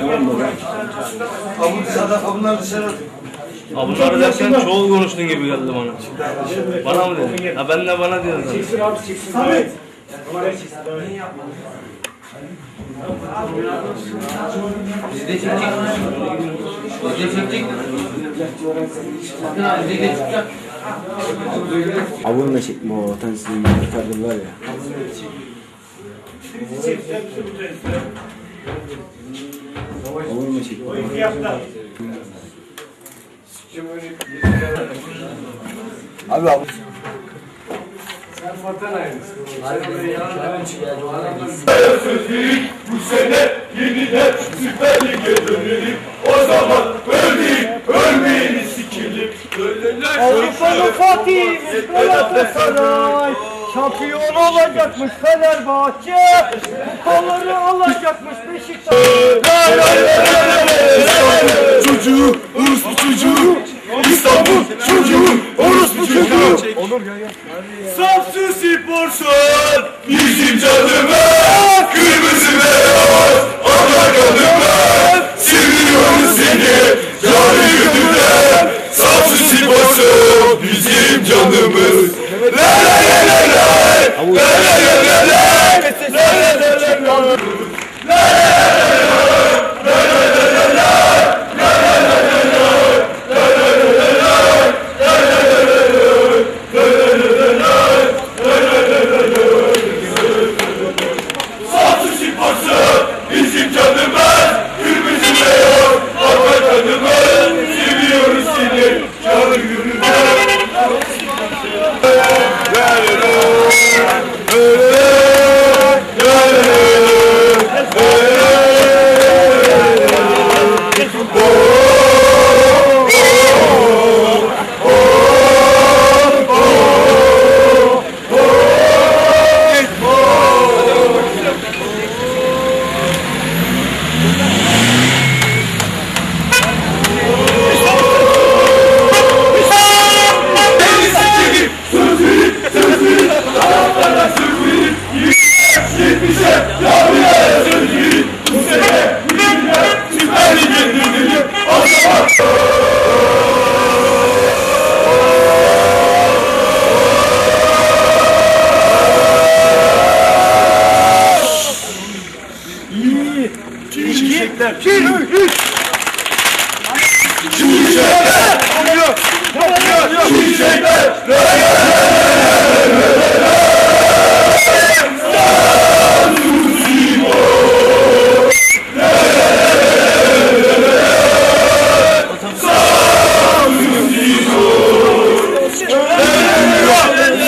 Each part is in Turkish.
Tamam baba. Abun sadaka bunlar dışarı atın. Ha bunları derken çoğul konuştun gibi geldi bana. Bana mı dedin? Ha ben de bana diyorsun zaten. Samet. Bizi de çekecek. Bizi de çekecek. Abi bizi de çıkacak. Abone çekme o vatan sizin kadın var ya. Abone çekme. Abi abi. Bu sene yeniden Süper Lig'e dönelim. O zaman ölmeyin, ölmeyeni sikelim. Ölüler Avrupa'nın Fatih Galatasaray Şampiyon olacakmış Fenerbahçe Kupaları alacakmış Beşiktaş çocuğu, orospu çocuğu. İstanbul çocuğu, orospu çocuğu. Samsun Spor'sun bizim canımız.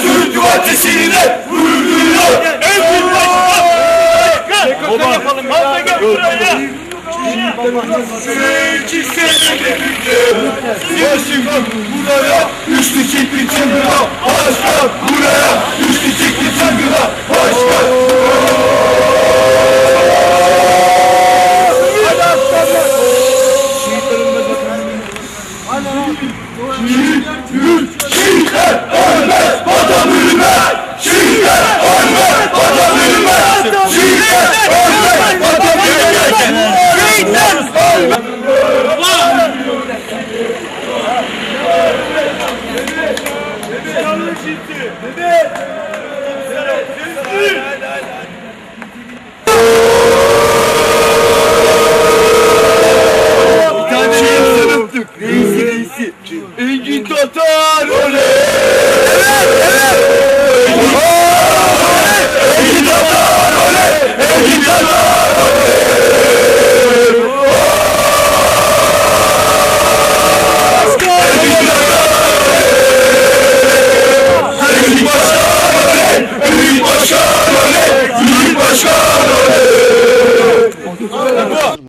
Türk Cumartesi'ni de vurduruyor. En büyük İki senede bitti. Yaşım buraya, düştü çekti çangına. Başkan buraya, Partisi. İnci Tatar. Oley! Evet, evet.